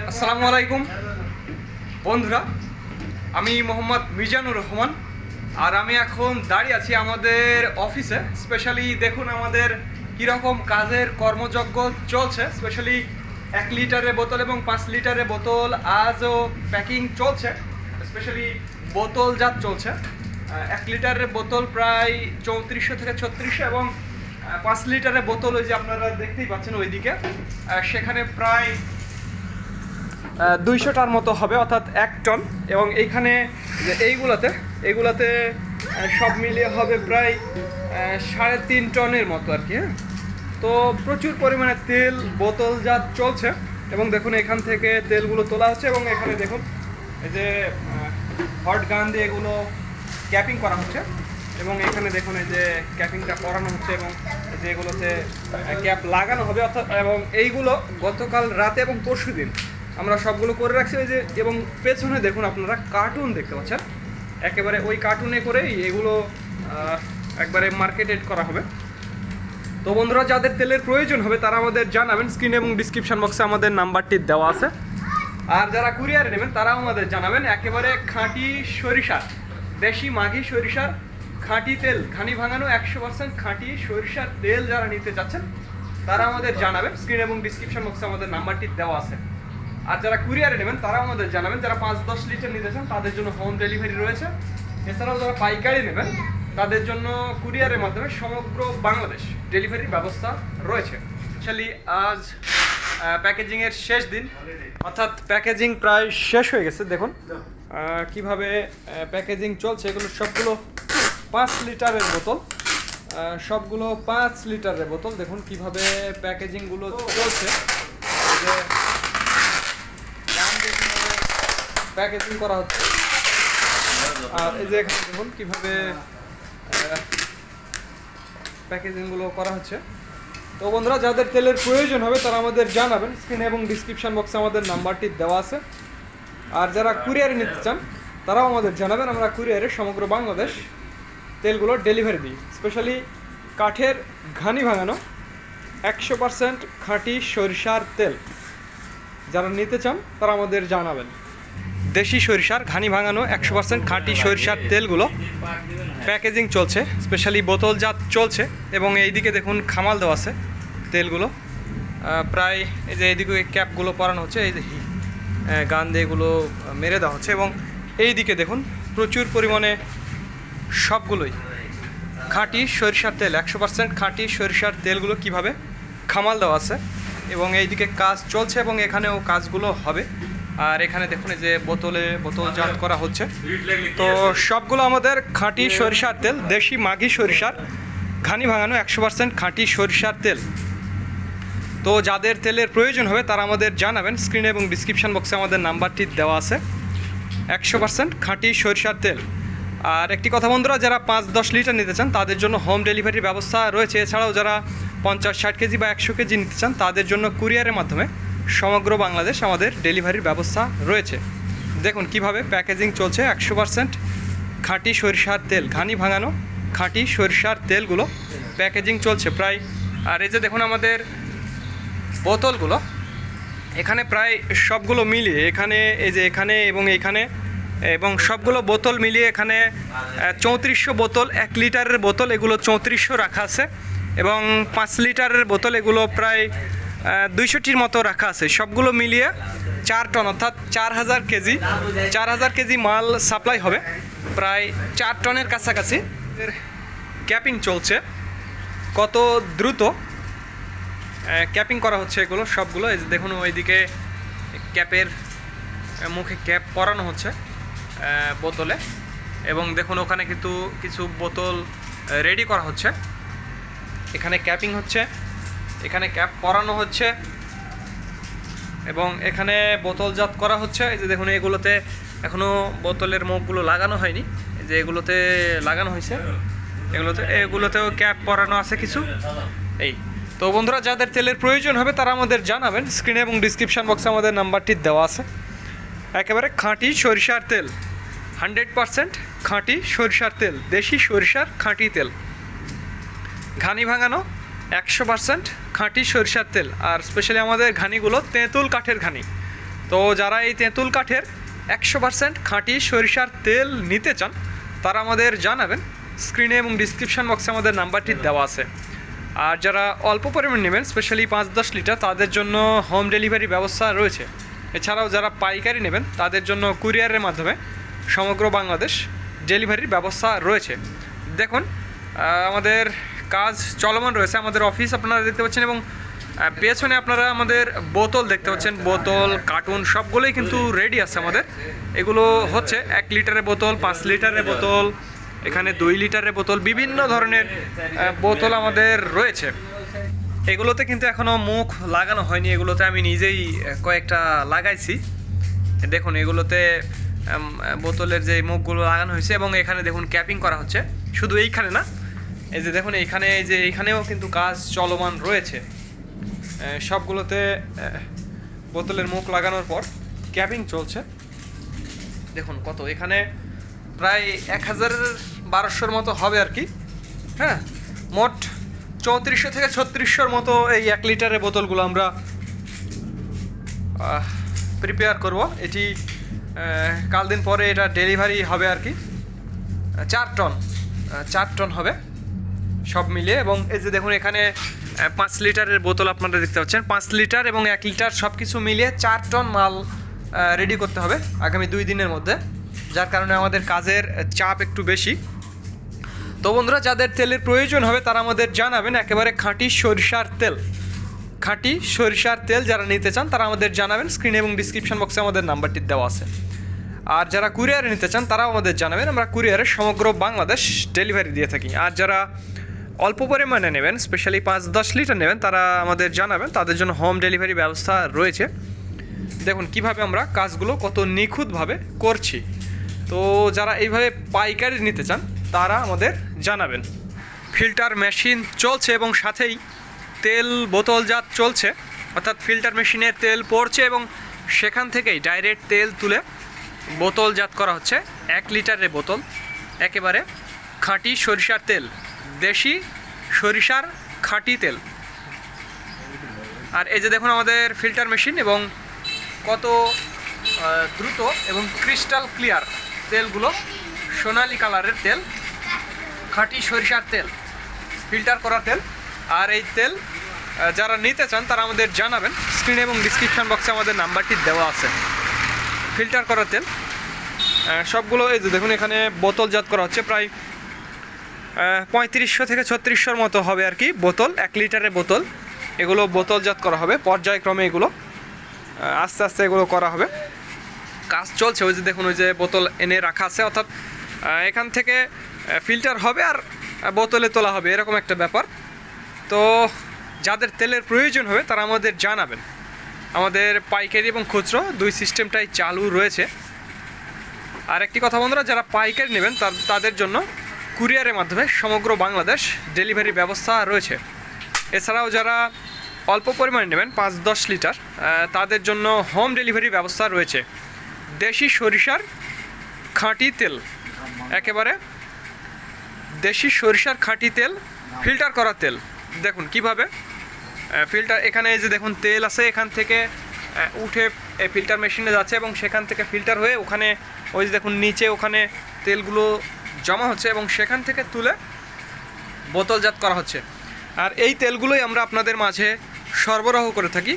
আসসালামু আলাইকুম। বন্ধুরা, আমি মোহাম্মদ মিজানুর রহমান, আর আমি এখন দাঁড়িয়ে আছি আমাদের অফিসে। স্পেশালি দেখুন আমাদের কীরকম কাজের কর্মযজ্ঞ চলছে। স্পেশালি এক লিটারের বোতল এবং পাঁচ লিটারের বোতল আজও প্যাকিং চলছে। স্পেশালি বোতল জাত চলছে। এক লিটারের বোতল প্রায় চৌত্রিশশো থেকে ছত্রিশশো এবং পাঁচ লিটারের বোতল ওই যে আপনারা দেখতেই পাচ্ছেন ওইদিকে। সেখানে প্রায় দুইশোটার মতো হবে, অর্থাৎ এক টন। এবং এইখানে যে এইগুলাতে এইগুলাতে সব মিলিয়ে হবে প্রায় সাড়ে তিন টনের মতো আর কি হ্যাঁ? তো প্রচুর পরিমাণে তেল বোতলজাত চলছে। এবং দেখুন, এখান থেকে তেলগুলো তোলা হচ্ছে এবং এখানে দেখুন, এই যে হট গান দিয়ে এগুলো ক্যাপিং করা হচ্ছে। এবং এখানে দেখুন, এই যে ক্যাপিংটা করানো হচ্ছে এবং এই যে এগুলোতে ক্যাপ লাগানো হবে। অর্থাৎ, এবং এইগুলো গতকাল রাতে এবং পরশু দিন আমরা সবগুলো করে রাখছি ওই যে, এবং পেছনে দেখুন আপনারা কার্টুন দেখতে পাচ্ছেন। একেবারে ওই কার্টুনে করেই এগুলো একবারে মার্কেটেড করা হবে। তো বন্ধুরা, যাদের তেলের প্রয়োজন হবে, তারা আমাদের জানাবেন। স্ক্রিন এবং ডিসক্রিপশন বক্সে আমাদের নাম্বারটি দেওয়া আছে। আর যারা কুরিয়ারে নেবেন, তারাও আমাদের জানাবেন। একেবারে খাঁটি সরিষার, দেশি মাঘি সরিষার খাঁটি তেল, ঘানি ভাঙানো একশো পার্সেন্ট খাঁটি সরিষার তেল যারা নিতে চাচ্ছেন, তারা আমাদের জানাবেন। স্ক্রিন এবং ডিসক্রিপশন বক্সে আমাদের নাম্বারটি দেওয়া আছে। আর যারা কুরিয়ারে নেবেন তারা আমাদের জানাবেন। যারা পাঁচ দশ লিটার নিতে চান, তাদের জন্য হোম ডেলিভারি রয়েছে। এছাড়াও যারা পাইকারি নেবেন, তাদের জন্য কুরিয়ারের মাধ্যমে সমগ্র বাংলাদেশ ডেলিভারির ব্যবস্থা রয়েছে। স্পেশালি আজ প্যাকেজিংয়ের শেষ দিন। অর্থাৎ প্যাকেজিং প্রায় শেষ হয়ে গেছে, দেখুন। কীভাবে প্যাকেজিং চলছে, এগুলো সবগুলো পাঁচ লিটারের বোতল। সবগুলো পাঁচ লিটারের বোতল। দেখুন কীভাবে প্যাকেজিংগুলো চলছে এই যে প্যাকেজিং করা হচ্ছে। আর এই যে এখানে দেখুন কীভাবে প্যাকেজিংগুলো করা হচ্ছে। তো বন্ধুরা, যাদের তেলের প্রয়োজন হবে, তারা আমাদের জানাবেন। স্ক্রিনে এবং ডিসক্রিপশন বক্সে আমাদের নাম্বারটি দেওয়া আছে। আর যারা কুরিয়ারে নিতে চান, তারাও আমাদের জানাবেন। আমরা কুরিয়ারে সমগ্র বাংলাদেশ তেলগুলো ডেলিভারি দিই। স্পেশালি কাঠের ঘানি ভাঙানো একশো পার্সেন্ট খাঁটি সরিষার তেল। যারা নিতে চান, তারা আমাদের জানাবেন। দেশি সরিষার ঘানি ভাঙানো একশো পার্সেন্ট খাঁটি সরিষার তেলগুলো। প্যাকেজিং চলছে, স্পেশালি বোতলজাত চলছে এবং এইদিকে দেখুন খামাল দেওয়া আছে তেলগুলো। প্রায় এই যে এইদিকে ক্যাপগুলো পরানো হচ্ছে, এই যে গান দিয়ে এগুলো মেরে দেওয়া হচ্ছে এবং এইদিকে দেখুন প্রচুর পরিমাণে সবগুলোই খাঁটি সরিষার তেল, একশো পার্সেন্ট খাঁটি সরিষার তেলগুলো কীভাবে খামাল দেওয়া আছে এবং এইদিকে কাজ চলছে এবং এখানেও কাজগুলো হবে। আর এখানে দেখুন এই যে বোতলে বোতলজাত করা হচ্ছে। তো সবগুলো আমাদের খাঁটি সরিষার তেল দেশি মাঘি সরিষার। ঘানি ভাঙানো একশো পার্সেন্ট খাঁটি সরিষার তেল। তো যাদের তেলের প্রয়োজন হবে তারা আমাদের জানাবেন। স্ক্রিনে এবং ডিসক্রিপশন বক্সে আমাদের নাম্বারটি দেওয়া আছে। একশো পার্সেন্ট খাঁটি সরিষার তেল। আর একটি কথা বন্ধুরা যারা পাঁচ দশ লিটার নিতে চান তাদের জন্য হোম ডেলিভারির ব্যবস্থা রয়েছে। এছাড়াও যারা পঞ্চাশ ষাট কেজি বা একশো কেজি নিতে চান তাদের জন্য কুরিয়ারের মাধ্যমে সমগ্র বাংলাদেশ আমাদের ডেলিভারির ব্যবস্থা রয়েছে। দেখুন কীভাবে প্যাকেজিং চলছে একশো পার্সেন্ট। খাঁটি সরিষার তেল, ঘানি ভাঙানো খাঁটি সরিষার তেলগুলো প্যাকেজিং চলছে প্রায়। আর এই যে দেখুন আমাদের বোতলগুলো, এখানে প্রায় সবগুলো মিলিয়ে, এখানে এই যে এখানে এবং এখানে, এবং সবগুলো বোতল মিলিয়ে এখানে চৌত্রিশশো বোতল, এক লিটারের বোতল, এগুলো চৌত্রিশশো রাখা আছে। এবং পাঁচ লিটারের বোতল, এগুলো প্রায় দুইশোটির মতো রাখা আছে। সবগুলো মিলিয়ে চার টন, অর্থাৎ চার হাজার কেজি, চার হাজার কেজি মাল সাপ্লাই হবে। প্রায় চার টনের কাছাকাছি এর ক্যাপিং চলছে। কত দ্রুত ক্যাপিং করা হচ্ছে এগুলো, সবগুলো। এই যে দেখুন, ওইদিকে ক্যাপের মুখে ক্যাপ পরানো হচ্ছে বোতলে। এবং দেখুন, ওখানে কিন্তু কিছু বোতল রেডি করা হচ্ছে। এখানে ক্যাপিং হচ্ছে। এখানে ক্যাপ পরানো হচ্ছে। এবং এখানে বোতলজাত করা হচ্ছে। এই যে দেখুন, এগুলোতে এখনও বোতলের মুখগুলো লাগানো হয়নি। যে এগুলোতে লাগানো হয়েছে। এগুলোতে, এগুলোতেও ক্যাপ পরানো আছে কিছু। এই, তো বন্ধুরা, যাদের তেলের প্রয়োজন হবে তারা আমাদের জানাবেন। স্ক্রিনে এবং ডিসক্রিপশন বক্সে আমাদের নাম্বারটি দেওয়া আছে। একেবারে খাঁটি সরিষার তেল। হান্ড্রেড পারসেন্ট খাঁটি সরিষার তেল। দেশি সরিষার খাঁটি তেল। ঘানি ভাঙানো একশো পার্সেন্ট খাঁটি সরিষার তেল আর স্পেশালি আমাদের ঘানিগুলো তেঁতুল কাঠের ঘানি। তো যারা এই তেঁতুল কাঠের একশো পার্সেন্ট খাঁটি সরিষার তেল নিতে চান, তারা আমাদের জানাবেন। স্ক্রিনে এবং ডিসক্রিপশন বক্সে আমাদের নাম্বারটি দেওয়া আছে। আর যারা অল্প পরিমাণ নেবেন স্পেশালি পাঁচ দশ লিটার, তাদের জন্য হোম ডেলিভারি ব্যবস্থা রয়েছে। এছাড়াও যারা পাইকারি নেবেন, তাদের জন্য কুরিয়ারের মাধ্যমে সমগ্র বাংলাদেশ ডেলিভারির ব্যবস্থা রয়েছে। দেখুন আমাদের কাজ চলমান রয়েছে আমাদের অফিস আপনারা দেখতে পাচ্ছেন, এবং পেছনে আপনারা আমাদের বোতল দেখতে পাচ্ছেন, বোতল কার্টুন সবগুলোই কিন্তু রেডি আছে আমাদের। এগুলো হচ্ছে এক লিটারের বোতল, পাঁচ লিটারের বোতল, এখানে দুই লিটারের বোতল, বিভিন্ন ধরনের বোতল আমাদের রয়েছে। এগুলোতে কিন্তু এখনও মুখ লাগানো হয়নি, এগুলোতে আমি নিজেই কয়েকটা লাগাইছি। দেখুন, এগুলোতে বোতলের যে মুখগুলো লাগানো হয়েছে, এবং এখানে দেখুন ক্যাপিং করা হচ্ছে। শুধু এইখানে না এই যে দেখুন এখানে এই যে এইখানেও কিন্তু কাজ চলমান রয়েছে। সবগুলোতে বোতলের মুখ লাগানোর পর ক্যাপিং চলছে। দেখুন কত, এখানে প্রায় এক হাজার বারোশোর মতো হবে আর কি। হ্যাঁ মোট চৌত্রিশশো থেকে ছত্রিশশোর মতো এই এক লিটারের বোতলগুলো আমরা প্রিপেয়ার করব। এটি কাল দিন পরে এটা ডেলিভারি হবে আর কি। চার টন চার টন হবে। সব মিলিয়ে এবং এই যে দেখুন এখানে পাঁচ লিটারের বোতল আপনারা দেখতে পাচ্ছেন। পাঁচ লিটার এবং এক লিটার সব কিছু মিলিয়ে চার টন মাল রেডি করতে হবে আগামী দুই দিনের মধ্যে। যার কারণে আমাদের কাজের চাপ একটু বেশি। তো বন্ধুরা, যাদের তেলের প্রয়োজন হবে তারা আমাদের জানাবেন। একেবারে খাঁটি সরিষার তেল। খাঁটি সরিষার তেল যারা নিতে চান তারা আমাদের জানাবেন। স্ক্রিন এবং ডিসক্রিপশন বক্সে আমাদের নাম্বারটি দেওয়া আছে। আর যারা কুরিয়ারে নিতে চান তারাও আমাদের জানাবেন। আমরা কুরিয়ারে সমগ্র বাংলাদেশ ডেলিভারি দিয়ে থাকি। আর যারা অল্প পরিমাণে নেবেন স্পেশালি পাঁচ দশ লিটার নেবেন, তারা আমাদের জানাবেন, তাদের জন্য হোম ডেলিভারি ব্যবস্থা রয়েছে। দেখুন কীভাবে আমরা কাজগুলো কত নিখুঁতভাবে করছি। তো যারা এইভাবে পাইকারি নিতে চান, তারা আমাদের জানাবেন। ফিল্টার মেশিন চলছে এবং সাথেই তেল বোতলজাত চলছে, অর্থাৎ ফিল্টার মেশিনে তেল পড়ছে এবং সেখান থেকেই ডাইরেক্ট তেল তুলে বোতলজাত করা হচ্ছে। এক লিটারের বোতল, একেবারে খাঁটি সরিষার তেল। দেশি সরিষার খাঁটি তেল। আর এই যে দেখুন আমাদের ফিল্টার মেশিন এবং কত দ্রুত এবং ক্রিস্টাল ক্লিয়ার তেলগুলো সোনালি কালারের তেল, খাঁটি সরিষার তেল, ফিল্টার করা তেল। আর এই তেল যারা নিতে চান তারা আমাদের জানাবেন। স্ক্রিন এবং ডিসক্রিপশন বক্সে আমাদের নাম্বারটি দেওয়া আছে। ফিল্টার করা তেল। সবগুলো এই যে দেখুন এখানে বোতলজাত করা হচ্ছে, প্রায় পঁয়ত্রিশশো থেকে ছত্রিশশোর মতো হবে আর কি বোতল, এক লিটারের বোতল। এগুলো বোতলজাত করা হবে, পর্যায়ক্রমে এগুলো আস্তে আস্তে এগুলো করা হবে। কাজ চলছে, ওই যে দেখুন, ওই যে বোতল এনে রাখা আছে, অর্থাৎ এখান থেকে ফিল্টার হবে আর বোতলে তোলা হবে, এরকম একটা ব্যাপার। তো, যাদের তেলের প্রয়োজন হবে, তারা আমাদের জানাবেন। আমাদের পাইকারি এবং খুচরো দুই সিস্টেমটাই চালু রয়েছে। আর একটি কথা বন্ধুরা, যারা পাইকারি নেবেন তাদের জন্য কুরিয়ারের মাধ্যমে সমগ্র বাংলাদেশ ডেলিভারি ব্যবস্থা রয়েছে। এছাড়াও যারা অল্প পরিমাণে নেবেন, পাঁচ দশ লিটার তাদের জন্য হোম ডেলিভারি ব্যবস্থা রয়েছে। দেশি সরিষার খাঁটি তেল, একেবারে দেশি সরিষার খাঁটি তেল ফিল্টার করা তেল। দেখুন কীভাবে ফিল্টার এখানে এই যে দেখুন, তেল আছে এখান থেকে উঠে ফিল্টার মেশিনে যাচ্ছে এবং সেখান থেকে ফিল্টার হয়ে ওখানে ওই যে দেখুন, নিচে ওখানে তেলগুলো জমা হচ্ছে এবং সেখান থেকে তুলে বোতলজাত করা হচ্ছে। আর এই তেলগুলোই আমরা আপনাদের মাঝে সরবরাহ করে থাকি।